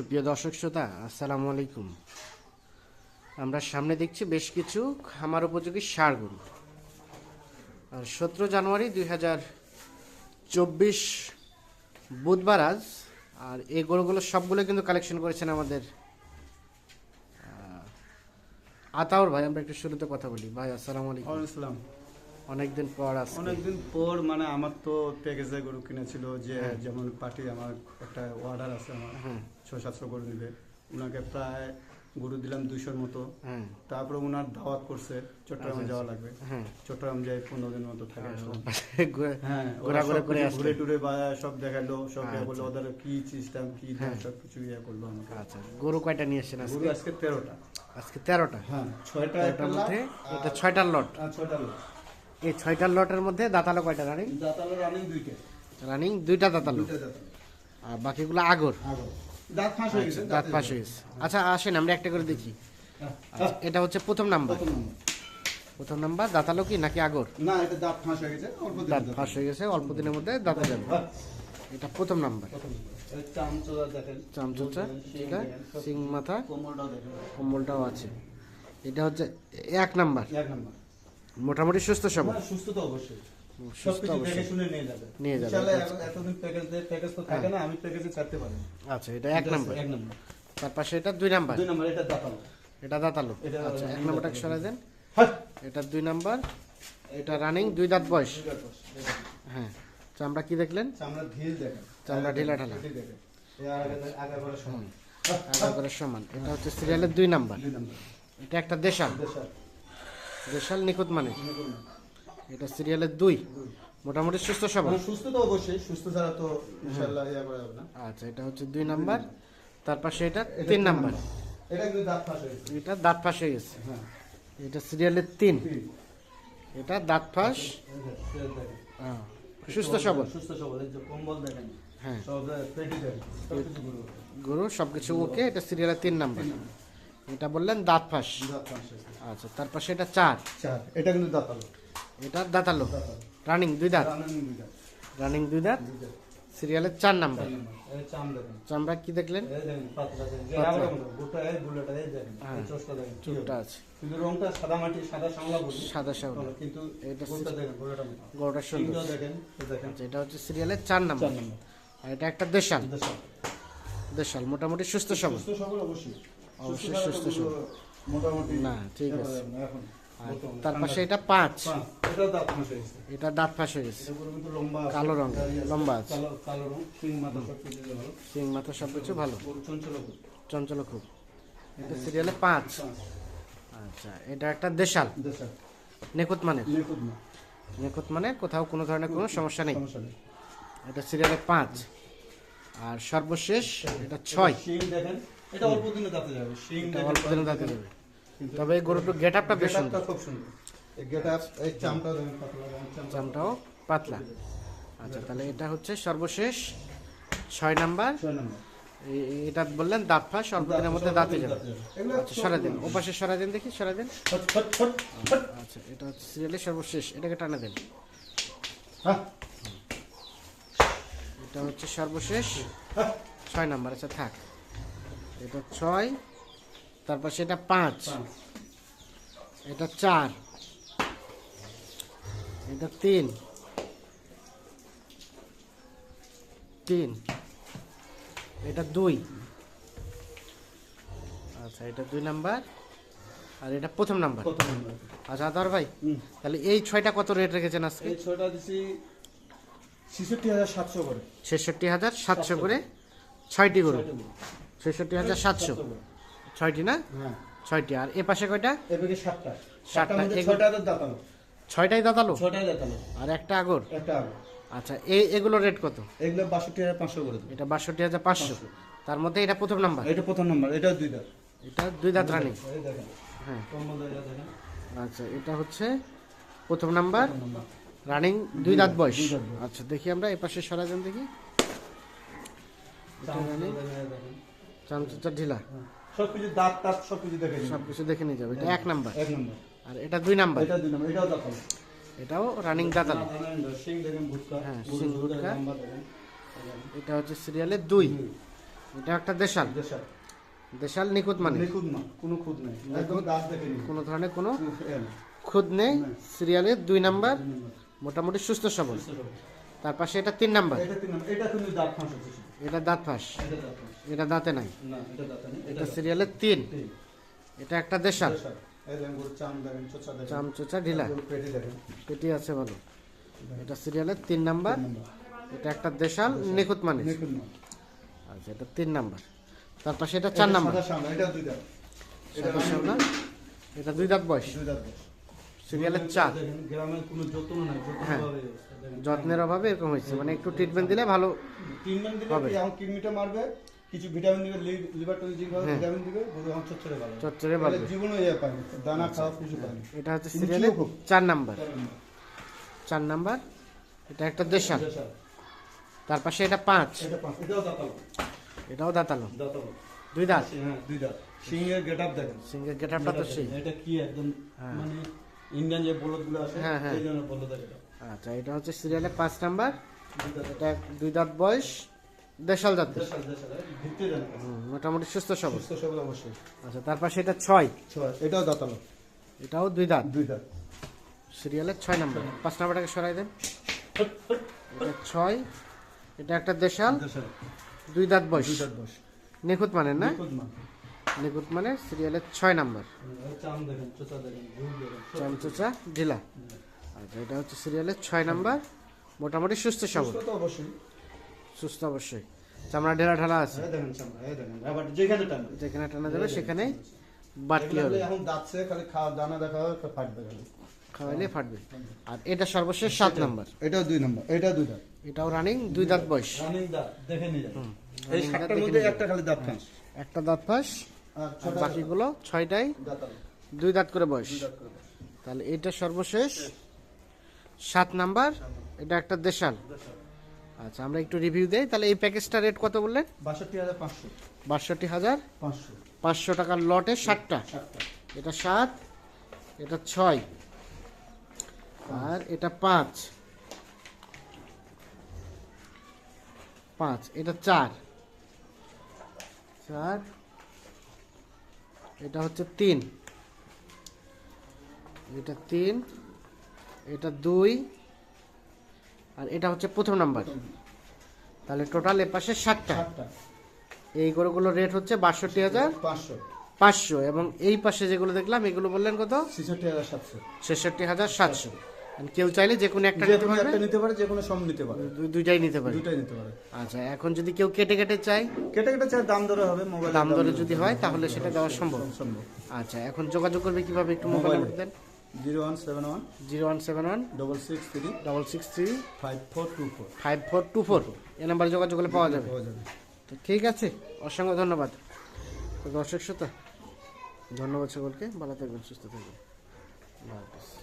সুপ্রিয় দর্শক শ্রোতা, আসসালামু আলাইকুম। আমরা সামনে দেখছি বেশ কিছু খামার উপযোগী সার গরু। আর সতেরো জানুয়ারি দুই হাজার চব্বিশ বুধবার আজ, আর এই গরুগুলো সবগুলো কিন্তু কালেকশন করেছেন আমাদের আতাউর ভাই। আমরা একটু শুরুতে কথা বলি। ভাই, আসসালামু আলাইকুম। অনেকদিন পর আজকে। অনেকদিন পর মানে আমার তো প্যাকেজে গরু কিনেছিল যে যেমন পার্টি আমার একটা অর্ডার আছে আমার হ্যাঁ। ছয় সাতশো গরু নিবে। ওনাকে প্রায় গরু দিলাম দুইশোর মতো। হ্যাঁ। তারপরে ওনার দাওয়াত করছে চট্টগ্রামে যাওয়া লাগবে। হ্যাঁ। চট্টগ্রাম যাই পনেরো দিন মতো থাকে ঘুরে- হ্যাঁ টুরে বা সব দেখাল সব ইয়ে আচ্ছা। ওদের কি সিস্টেম কি হ্যাঁ। সব কিছু ইয়ে করল আমাকে। আচ্ছা গরু কয়টা নিয়ে এসেছেন গরু আজকে তেরোটা। আজকে তেরোটা? হ্যাঁ ছয়টা মধ্যে এটা ছয়টার লট আর ছয়টা লোক এই ছয়টার লটের মধ্যে দাঁতালো কয়টা? রানিং দাঁতালো রানিং দুইটা। রানিং দুইটা দাঁতালো। আর বাকিগুলো আগর। দাঁত ফাঁস হয়ে গেছে দাঁত পাশ হয়ে গেছে। আচ্ছা আসেন আমরা একটা করে দেখি। আচ্ছা, এটা হচ্ছে প্রথম নাম্বার। প্রথম নাম্বার। দাঁতালো কি নাকি আগর? না এটা দাঁত ফাঁস হয়ে গেছে অল্প দিনের দাঁত। ফাঁস হয়ে গেছে অল্প দিনের মধ্যে দাঁতে যাবে। এটা প্রথম নাম্বার। চামচুচা ঠিক আছে সিং মাথা। কম্বলটাও আছে। এটা হচ্ছে এক নাম্বার। এক নম্বর। মোটামুটি সুস্থ সবল। না, সুস্থ তো অবশ্যই। আচ্ছা এটা এক নাম্বার। এক নম্বর। তার পাশে এটা দুই নাম্বার। দুই নম্বর এটা দাঁতালো। এটা দাঁতালো। আচ্ছা এক রানিং নাম্বারটা সরাই দেন। হ্যাঁ। এটা দুই নাম্বার। এটা রানিং দুই দাঁত বয়স। হ্যাঁ। চামড়া কি দেখলেন? চামড়া ঢিল দেখেন। চামড়া ঢিলা সমান। এটা হচ্ছে সিরিয়ালের দুই নাম্বার। এটা একটা দেশাল। দেশাল। দেশাল নিখুঁত মানে। এটা সিরিয়ালের দুই। মোটামুটি সুস্থ সবল মানে সুস্থ তো অবশ্যই সুস্থ ছাড়া তো ইনশাআল্লাহ ইয়া করা যাবে না। আচ্ছা এটা হচ্ছে দুই নাম্বার। তার পাশে এটা তিন নাম্বার। এটা কিন্তু দাঁত ফাঁস গেছে। এটা দাঁত ফাঁস হয়ে গেছে। হ্যাঁ। এটা সিরিয়ালের তিন। এটা দাঁত ফাঁস। হ্যাঁ, সুস্থ সবল সুস্থ সবল এই যে কম্বল দেখেন হ্যাঁ। সব পেটি দেখেন কিছু গরু। সবকিছু ওকে এটা সিরিয়ালের তিন নাম্বার। এটা বললেন দাঁত ফাঁস। দাঁত ফাঁস আচ্ছা তার পাশে এটা চার। চার। এটা কিন্তু এটা দাঁতালো রানিং দুই দাঁত। রানিং দুই দাঁত। সিরিয়ালের চার নাম্বার চামড়া কি দেখলেন? হ্যাঁ। চুলটা আছে। সাদা মাটি সাদা কিন্তু গরুটা সুন্দর। আচ্ছা, এটা হচ্ছে সিরিয়ালের চার নাম্বার আর এটা একটা দেশাল। দেশাল। দেশাল মোটামুটি সুস্থ সবল। সুস্থ সবল অবশ্যই। অবশ্যই সুস্থ সবল। মোটামুটি না, ঠিক আছে। এখন তার পাশে এটা পাঁচ। এটা দাঁত ফাঁস হয়ে গেছে কালো রঙ, লম্বা আছে। শিং মাথা সব কিছু ভালো। সিং চঞ্চল খুব। এটা সিরিয়ালে পাঁচ। আচ্ছা এটা একটা দেশাল। নিখুঁত মানে? নিখুঁত না, নিখুঁত মানে কোথাও কোনো ধরনের কোনো সমস্যা নেই। এটা সিরিয়ালে পাঁচ। আর সর্বশেষ এটা ছয়। দেখেন, এটা অল্প দিনে দাঁতে যাবে। শিং অল্প দিনে দাঁতে যাবে। তবে এই গরুটার গেট আপটা বেশ সুন্দর। খুব সুন্দর। এই get-up, এই চামটাও দেখেন পাতলা, চামটাও পাতলা। আচ্ছা তাহলে এটা হচ্ছে সর্বশেষ ছয় নাম্বার। এটা বললেন দাঁত ফাঁস অল্প দিনের মধ্যে দাঁতে যাবে। আচ্ছা সরা দেন। ও সরা দেন দেখি সরা দেন। আচ্ছা এটা হচ্ছে সিরিয়ালের সর্বশেষ। এটাকে টানা দেন। হ্যাঁ, এটা হচ্ছে সর্বশেষ হ্যাঁ। ছয় নাম্বার। আচ্ছা থাক। এটা ছয় তারপর সেটা পাঁচ। এটা চার। এটা তিন। তিন। এটা দুই। আচ্ছা এটা দুই নাম্বার। আর এটা প্রথম নাম্বার। আচ্ছা আদার ভাই তাহলে এই ছয়টা কত রেট রেখেছেন আজকে? এই ছয়টা দিছি ছেষট্টি হাজার সাতশো করে। ছেষট্টি হাজার সাতশো করে ছয়টি গরু। ছেষট্টি হাজার সাতশো। ছয়টি না? হ্যাঁ। ছয়টি। আর এ পাশে কয়টা? এদিকে সাতটা। সাতটা, ছয়টা দাঁতালো। ছয়টাই দাঁতালো? ছয়টাই দাঁতালো। আর একটা আগর? একটা আচ্ছা এই এগুলো রেট কত? এগুলো বাষট্টি হাজার পাঁচশো করে এটা বাষট্টি হাজার পাঁচশো। তার মধ্যে এটা প্রথম নাম্বার? এটা প্রথম নম্বর। এটা দুই দাঁত। এটা দুই দাঁত রানিং হ্যাঁ। আচ্ছা এটা হচ্ছে প্রথম নাম্বার। রানিং দুই দাঁত বয়স। আচ্ছা দেখি আমরা এ পাশে সরাজন দেখি। এটা চামচা দেখেন, দেখেন। চামচুচা ঢিলা। হ্যাঁ। সবকিছু দাঁত টাত সবকিছু দেখে নিন। সব কিছু দেখে নিয়ে যাবে। এটা এক নাম্বার। এক নম্বর। আর এটা দুই নাম্বার। এটা দুই নম্বর। এটাও দাঁতালো এটাও রানিং দাঁতালো। সিং দেখেন ভুটকা হ্যাঁ, ভুটকা। এটা হচ্ছে সিরিয়ালের দুই। এটা একটা দেশাল। দেশাল। দেশাল নিখুঁত মানে। নিখুঁত না কোনো খুদ নেই। একদম গাছ দেখে কোনো ধরনের কোনো খুদ নেই। সিরিয়ালের দুই নাম্বার। মোটামুটি সুস্থ সবল। তার পাশে এটা তিন নাম্বার। এটা তিন নম্বর। এটা কিন্তু দাঁত ফাঁস। এটা দাঁত ফাঁস। এটা দাঁত নাই। এটা। সিরিয়ালের তিন। এটা একটা দেশাল। চাম চোচা ঢিলা। পেটি আছে ভালো। এটা সিরিয়ালের তিন নাম্বার। এটা একটা দেশাল নিখুঁত মানে আচ্ছা এটা তিন নাম্বার। তার পাশে এটা চার নাম্বার। এটা দুই দাঁত। এটা দুই দাঁত বয়স। দুই দাঁত বয়স। সিরিয়ালের চার গ্রামের কোনো যত্ন নাই, হ্যাঁ। যত্নের অভাবে এরকম হয়েছে। মানে একটু ট্রিটমেন্ট দিলে ভালো ট্রিটমেন্ট দিলে কিডনিটা মারবে কিছু ভিটামিন দিবে লিভার টনিক ভাবে হ্যাঁ। ভিটামিন দিবে গরু এখন চচ্চরে ভালো। চচ্চরে ইয়ে পায়নি দানা খাওয়া কিছু পায়নি এটা হচ্ছে সিরিয়ালের চার নাম্বার। চার নম্বর। এটা একটা দেশাল। তার পাশে এটা পাঁচ। এটা পাঁচ এটাও দাঁতালো। এটাও দাঁতালো। দাঁতালো। দুই দাঁত? হ্যাঁ দুই দাঁত। সিংহের গেট আপ দেখেন। সিঙ্গেল গেটআপটা তো সেই। এটা কি একদম হ্যাঁ। মানে ইন্ডিয়ান যে বলদগুলো আছে হ্যাঁ, হ্যাঁ। এই বলদ এটা। আচ্ছা এটা হচ্ছে সিরিয়ালের পাঁচ নাম্বার। এটা দুই দাঁত বয়স দেশাল হুম, মোটামুটি সুস্থ সবল। সুস্থ সবল অবশ্যই। আচ্ছা তার পাশে এটা ছয়। ছয় এটাও দাঁতালো। এটাও দুই দাঁত। দুই দাঁত। সিরিয়ালের ছয় নাম্বার। পাঁচ নাম্বারটাকে সরাই দেন। এটা ছয় এটা একটা দেশাল। দেশাল। দুই দাঁত বয়স। দুই দাঁত বয়স। নিখুঁত মানের না? নিখুঁত মানে সিরিয়ালের ছয় নাম্বার। চামচোচা ঢিলা। আচ্ছা এটা হচ্ছে সিরিয়ালের ছয় নাম্বার। মোটামুটি সুস্থ সবল। সুস্থ অবশ্যই। সুস্থ অবশ্যই। চামড়া ঢেলা ঢালা আছে। যেখানে টানা। যাবে সেখানে বাটলে হবে। এখন দাঁতছে খালি খাওয়া দানা দেখা ফাটবে খাওয়াইলে ফাটবে। আর এটা সর্বশেষ সাত নাম্বার। এটাও দুই নম্বর এটা দুই দাঁত। এটাও রানিং দুই দাঁত বয়স। রানিং দাঁত দেখে নিয়ে যান। এই দাঁত সাতটার মধ্যে একটা খালি দাঁত ফাঁস। একটা দাঁত ফাঁস। আর বাকিগুলো ছয়টাই দুই দাঁত করে বয়স। তাহলে এটা সর্বশেষ। সাত নাম্বার। এটা একটা দেশাল। আচ্ছা আমরা একটু রিভিউ দেই। তাহলে এই প্যাকেজটা রেট কত বললেন? বাষট্টি হাজার পাঁচশো। টাকার লটে সাতটা। এটা সাত এটা ছয় আর এটা পাঁচ। পাঁচ এটা চার। চার এটা হচ্ছে তিন। এটা তিন এটা দুই আর এটা হচ্ছে প্রথম নাম্বার। তাহলে টোটাল এ পাশে সাতটা সাতটা এই গরুগুলোর রেট হচ্ছে বাষট্টি হাজার পাঁচশো। পাঁচশো এবং এই পাশে যেগুলো দেখলাম এগুলো বললেন কত? ছেষট্টি হাজার সাতশো। ছেষট্টি হাজার সাতশো। কেউ চাইলে যে কোনো একটা নিতে একটা নিতে পারে যে কোনো সম নিতে পারে। দুইটাই নিতে পারে দুটাই নিতে পারে। আচ্ছা এখন যদি কেউ কেটে কেটে চায়? কেটে কেটে চাই দাম দরে হবে মোবাইল দাম দরে যদি হয় তাহলে সেটা দেওয়া সম্ভব। সম্ভব। আচ্ছা এখন যোগাযোগ করবে কীভাবে? একটু মোবাইল। নাম্বার দেন। Zero one seven one. Zero one seven one. Double six three double six three five four two four five four two four এ নাম্বারে যোগাযোগ করলে পাওয়া যাবে। পাওয়া যাবে। তো ঠিক আছে অসংখ্য ধন্যবাদ। দর্শক শ্রোতা ধন্যবাদ সকলকে। ভালো থাকবেন সুস্থ থাকবেন। আল্লাহ হাফিজ।